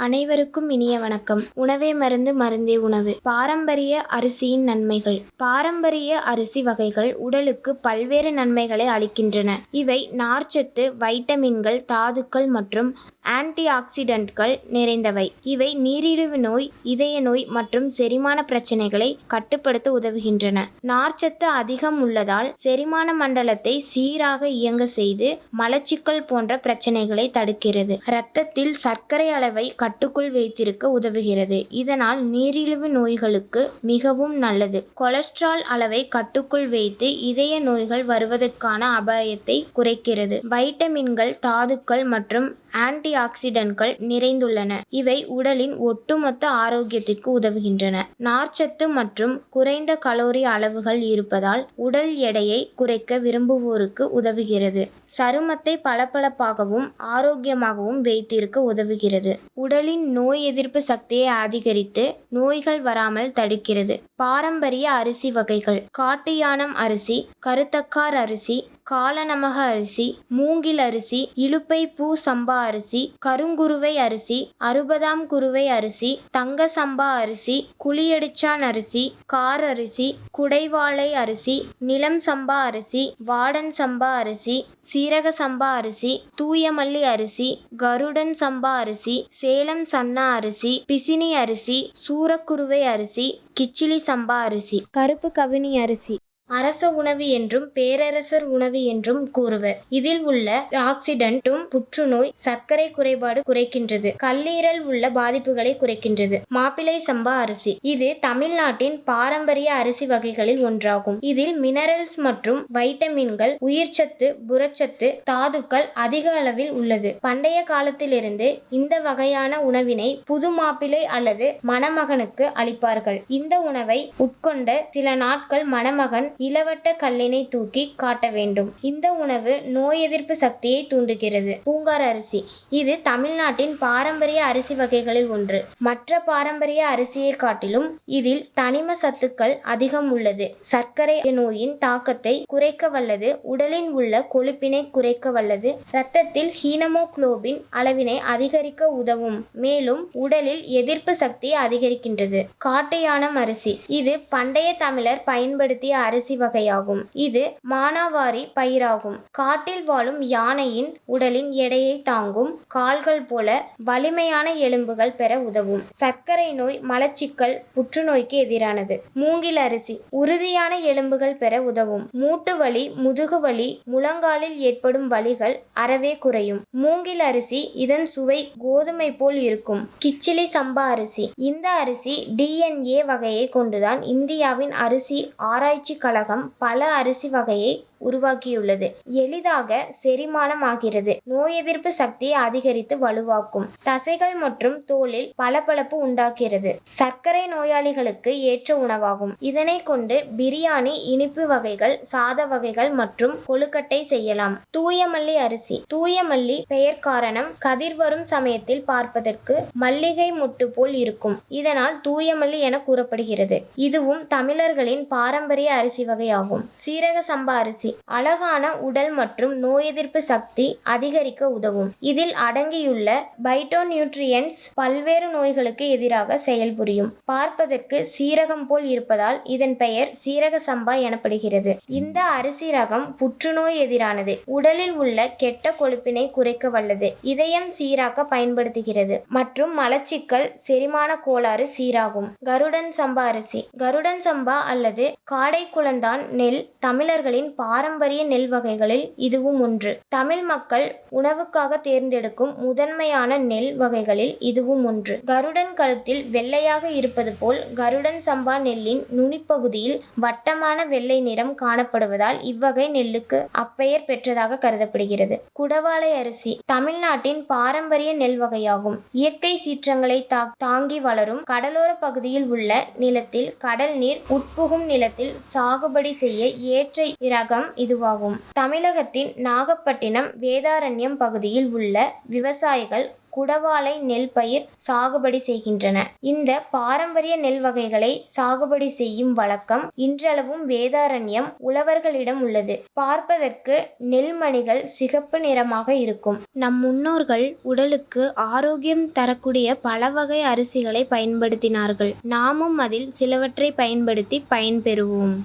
அனைவருக்கும் இனிய வணக்கம். உணவே மருந்து மருந்தே உணவு. பாரம்பரிய அரிசியின் நன்மைகள். பாரம்பரிய அரிசி வகைகள் உடலுக்கு பல்வேறு நன்மைகளை அளிக்கின்றன. இவை நார்ச்சத்து வைட்டமின்கள் தாதுக்கள் மற்றும் ஆன்டி ஆக்சிடென்ட்கள் நிறைந்தவை. இவை நீரிழிவு நோய் இதய நோய் மற்றும் செரிமான பிரச்சனைகளை கட்டுப்படுத்த உதவுகின்றன. நார்ச்சத்து அதிகம் உள்ளதால் செரிமான மண்டலத்தை சீராக இயங்க செய்து மலச்சிக்கல் போன்ற பிரச்சனைகளை தடுக்கிறது. இரத்தத்தில் சர்க்கரை அளவை கட்டுக்குள் வைத்திருக்க உதவுகிறது. இதனால் நீரிழிவு நோய்களுக்கு மிகவும் நல்லது. கொலஸ்ட்ரால் அளவை கட்டுக்குள் வைத்து இதய நோய்கள் வருவதற்கான அபாயத்தை குறைக்கிறது. வைட்டமின்கள் தாதுக்கள் மற்றும் ஆன்டி ஆக்சிடென்ட்கள் நிறைந்துள்ளன. இவை உடலின் ஒட்டுமொத்த ஆரோக்கியத்திற்கு உதவுகின்றன. நார்ச்சத்து மற்றும் குறைந்த கலோரி அளவுகள் இருப்பதால் உடல் எடையை குறைக்க விரும்புவோருக்கு உதவுகிறது. சருமத்தை பளபளப்பாகவும் ஆரோக்கியமாகவும் வைத்திருக்க உதவுகிறது. உடலின் நோய் எதிர்ப்பு சக்தியை அதிகரித்து நோய்கள் வராமல் தடுக்கிறது. பாரம்பரிய அரிசி வகைகள் காட்டு யானம் அரிசி கருத்தக்கார் அரிசி காலநமக அரிசி மூங்கில் அரிசி இலுப்பை பூ சம்பா அரிசி கருங்குருவை அரிசி அறுபதாம் குருவை அரிசி தங்க சம்பா அரிசி குழியடிச்சான் அரிசி கார் அரிசி குடைவாழை அரிசி நிலம் சம்பா அரிசி வாடன் சம்பா அரிசி சீரக சம்பா அரிசி தூயமல்லி அரிசி கருடன் சம்பா அரிசி சேலம் சன்னா அரிசி பிசினி அரிசி சூரக்குருவை அரிசி கிச்சிலி சம்பா அரிசி கருப்பு கவினி அரிசி. அரச உணவு என்றும் பேரரசர் உணவு என்றும் கூறுவர். இதில் உள்ள ஆக்சிடென்ட்டும் புற்றுநோய் சர்க்கரை குறைபாடு குறைக்கின்றது. கல்லீரல் உள்ள பாதிப்புகளை குறைக்கின்றது. மாப்பிளை சம்பா அரிசி. இது தமிழ்நாட்டின் பாரம்பரிய அரிசி வகைகளில் ஒன்றாகும். இதில் மினரல்ஸ் மற்றும் வைட்டமின்கள் உயிர்ச்சத்து புரச்சத்து தாதுக்கள் அதிக அளவில் உள்ளது. பண்டைய காலத்திலிருந்து இந்த வகையான உணவினை புது மாப்பிள்ளை அல்லது மணமகனுக்கு அளிப்பார்கள். இந்த உணவை உட்கொண்ட சில நாட்கள் மணமகன் இளவட்ட கல்லினை தூக்கி காட்ட வேண்டும். இந்த உணவு நோய் எதிர்ப்பு சக்தியை தூண்டுகிறது. பூங்கார் அரிசி. இது தமிழ்நாட்டின் பாரம்பரிய அரிசி வகைகளில் ஒன்று. மற்ற பாரம்பரிய அரிசியை காட்டிலும் இதில் தனிம சத்துக்கள் அதிகம் உள்ளது. சர்க்கரை நோயின் தாக்கத்தை குறைக்க வல்லது. உடலில் உள்ள கொழுப்பினை குறைக்க வல்லது. இரத்தத்தில் ஹீனமோகுளோபின் அளவினை அதிகரிக்க உதவும். மேலும் உடலில் எதிர்ப்பு சக்தி அதிகரிக்கின்றது. காட்டுயானம் அரிசி. இது பண்டைய தமிழர் பயன்படுத்திய அரிசி வகையாகும் இது மானாவாரி பயிராகும். காட்டில் வாழும் யானையின் உடலின் எடையை தாங்கும் கால்கள் போல வலிமையான எலும்புகள் பெற உதவும். சர்க்கரை நோய் மலச்சிக்கல் புற்றுநோய்க்கு எதிரானது. மூங்கில் அரிசி உறுதியான எலும்புகள் பெற உதவும். மூட்டு வலி முதுகு வலி முழங்காலில் ஏற்படும் வலிகள் அறவே குறையும். மூங்கில் அரிசி இதன் சுவை கோதுமை போல் இருக்கும். கிச்சிலி சம்பா அரிசி இந்த அரிசி டிஎன்ஏ வகையை கொண்டுதான் இந்தியாவின் அரிசி ஆராய்ச்சி கழகம் பல அரிசி வகையை உருவாக்கியுள்ளது எளிதாக செரிமானம் ஆகிறது நோய் எதிர்ப்பு சக்தியை அதிகரித்து வலுவாக்கும். தசைகள் மற்றும் தோலில் பளபளப்பு உண்டாக்கிறது சர்க்கரை நோயாளிகளுக்கு ஏற்ற உணவாகும். இதனை கொண்டு பிரியாணி இனிப்பு வகைகள் சாத வகைகள் மற்றும் கொழுக்கட்டை செய்யலாம். தூயமல்லி அரிசி. தூயமல்லி பெயர் காரணம் கதிர் வரும் சமயத்தில் பார்ப்பதற்கு மல்லிகை முட்டு போல் இருக்கும். இதனால் தூயமல்லி என கூறப்படுகிறது. இதுவும் தமிழர்களின் பாரம்பரிய அரிசி வகையாகும். சீரக சம்பா அரிசி. அழகான உடல் மற்றும் நோய் எதிர்ப்பு சக்தி அதிகரிக்க உதவும். இதில் அடங்கியுள்ள பைட்டோநியூட்ரியன்ஸ் பல்வேறு நோய்களுக்கு எதிராக செயல்புரியும் பார்ப்பதற்கு சீரகம் போல் இருப்பதால் இதன் பெயர் சீரக சம்பா எனப்படுகிறது. இந்த அரிசி ரகம் புற்றுநோய் எதிரானது. உடலில் உள்ள கெட்ட கொழுப்பினை குறைக்க வல்லது. இதயம் சீராக்க பயன்படுத்துகிறது. மற்றும் மலச்சிக்கல் செரிமான கோளாறு சீராகும். கருடன் சம்பா அரிசி. கருடன் சம்பா அல்லது காடை குளந்தான் நெல் தமிழர்களின் பாரம்பரிய நெல் வகைகளில் இதுவும் ஒன்று. தமிழ் மக்கள் உணவுக்காக தேர்ந்தெடுக்கும் முதன்மையான நெல் வகைகளில் இதுவும் ஒன்று. கருடன் கழுத்தில் வெள்ளையாக இருப்பது போல் கருடன் சம்பா நெல்லின் நுனிப்பகுதியில் வட்டமான வெள்ளை நிறம் காணப்படுவதால் இவ்வகை நெல்லுக்கு அப்பெயர் பெற்றதாக கருதப்படுகிறது. குடவாளை அரிசி தமிழ்நாட்டின் பாரம்பரிய நெல் வகையாகும். இயற்கை சீற்றங்களை தா தாங்கி வளரும் கடலோர பகுதியில் உள்ள நிலத்தில் கடல் நீர் உட்புகும் நிலத்தில் சாகுபடி செய்ய ஏற்ற ரகம் இதுவாகும். தமிழகத்தின் நாகப்பட்டினம் வேதாரண்யம் பகுதியில் உள்ள விவசாயிகள் குடவாளை நெல் பயிர் சாகுபடி செய்கின்றன. இந்த பாரம்பரிய நெல் வகைகளை சாகுபடி செய்யும் வழக்கம் இன்றளவும் வேதாரண்யம் உழவர்களிடம் உள்ளது. பார்ப்பதற்கு நெல்மணிகள் சிகப்பு நிறமாக இருக்கும். நம் முன்னோர்கள் உடலுக்கு ஆரோக்கியம் தரக்கூடிய பல வகை அரிசிகளை பயன்படுத்தினார்கள். நாமும் அதில் சிலவற்றை பயன்படுத்தி பயன்பெறுவோம்.